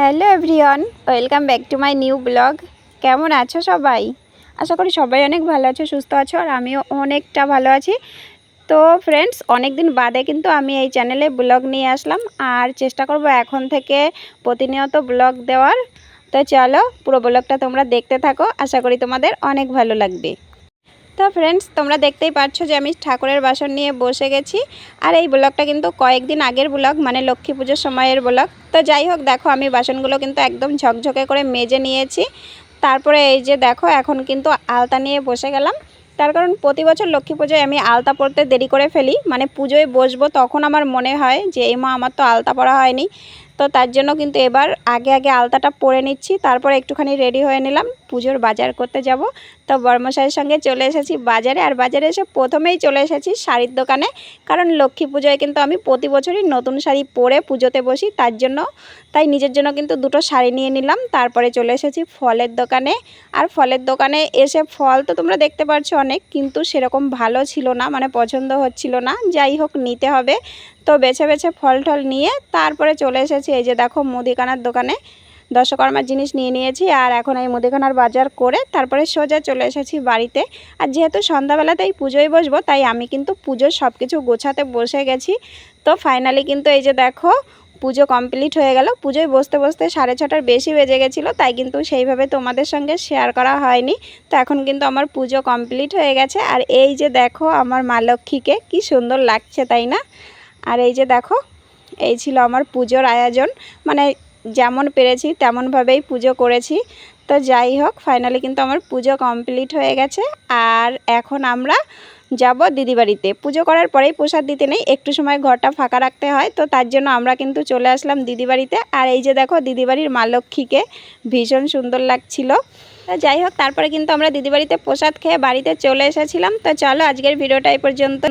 Hello everyone, welcome back to my new blog. কেমন আছো সবাই? আশা করি সবাই অনেক ভালো আছো, সুস্থ আছো, আর আমিও অনেকটা ভালো আছি। তো ফ্রেন্ডস অনেক দিন বাদে কিন্তু আমি এই চ্যানেলে ব্লগ নিয়ে আসলাম, আর চেষ্টা করব এখন থেকে প্রতিনিয়ত ব্লগ দেওয়ার। তো চলো পুরো ব্লগটা তোমরা দেখতে থাকো, আশা করি তোমাদের অনেক ভালো লাগবে। তো ফ্রেন্ডস তোমরা দেখতেই পাচ্ছ যে আমি ঠাকুরের বাসন নিয়ে বসে গেছি। আর এই ব্লগটা কিন্তু কয়েকদিন আগের ব্লগ মানে লক্ষ্মী পুজোর সময়ের ব্লগ। তো যাই হোক, দেখো, আমি বাসনগুলো কিন্তু একদম ঝকঝকে করে মেজে নিয়েছি। তারপরে এই যে দেখো, এখন কিন্তু আলতা নিয়ে বসে গেলাম। তার কারণ প্রতি বছর লক্ষ্মী পুজোয় আমি আলতা পরতে দেরি করে ফেলি। মানে পুজোয় বসবো তখন আমার মনে হয় যে, এই মা, আমার তো আলতা পরা হয়নি। তো তার জন্য কিন্তু এবার আগে আগে আলতাটা পরে নিচ্ছি। তারপর একটুখানি রেডি হয়ে নিলাম। পুজোর বাজার করতে যাব। তো বর্মশাইয়ের সঙ্গে চলে এসেছি বাজারে। আর বাজারে এসে প্রথমেই চলে এসেছি শাড়ির দোকানে। কারণ লক্ষ্মী পুজোয় কিন্তু আমি প্রতি বছরই নতুন শাড়ি পরে পুজোতে বসি, তার জন্য। তাই নিজের জন্য কিন্তু দুটো শাড়ি নিয়ে নিলাম। তারপরে চলে এসেছি ফলের দোকানে। আর ফলের দোকানে এসে ফল তো তোমরা দেখতে পাচ্ছ অনেক, কিন্তু সেরকম ভালো ছিল না মানে পছন্দ হচ্ছিল না। যাই হোক, নিতে হবে। তো বেছে বেছে ফল টল নিয়ে তারপরে চলে এসেছি এই যে দেখো মুদিখানার দোকানে দশকর্মার জিনিস নিয়ে নিয়েছি আর এখন এই মুদিখানার বাজার করে তারপরে সোজা চলে এসেছি বাড়িতে। আর যেহেতু সন্ধ্যাবেলাতেই পুজোয় বসবো, তাই আমি কিন্তু পুজোর সব কিছু গোছাতে বসে গেছি। তো ফাইনালি কিন্তু এই যে দেখো, পুজো কমপ্লিট হয়ে গেল। পুজোয় বসতে বসতে সাড়ে ছটার বেশি বেজে গেছিল, তাই কিন্তু সেইভাবে তোমাদের সঙ্গে শেয়ার করা হয়নি। তো এখন কিন্তু আমার পুজো কমপ্লিট হয়ে গেছে। আর এই যে দেখো আমার মা লক্ষ্মীকে, কী সুন্দর লাগছে, তাই না? আর এই যে দেখো এই ছিল আমার পুজোর আয়োজন। মানে যেমন পেরেছি তেমনভাবেই পুজো করেছি। তো যাই হোক ফাইনালি কিন্তু আমার পুজো কমপ্লিট হয়ে গেছে। আর এখন আমরা যাব দিদি বাড়িতে পুজো করার পরেই প্রসাদ দিতে নেই, একটু সময় ঘরটা ফাঁকা রাখতে হয়। তো তার জন্য আমরা কিন্তু চলে আসলাম দিদি বাড়িতে আর এই যে দেখো দিদি বাড়ির মা লক্ষ্মীকে ভীষণ সুন্দর লাগছিল। তো যাই হোক, তারপরে কিন্তু আমরা দিদি বাড়িতে প্রসাদ খেয়ে বাড়িতে চলে এসেছিলাম। তো চলো, আজকের ভিডিওটা এই পর্যন্ত।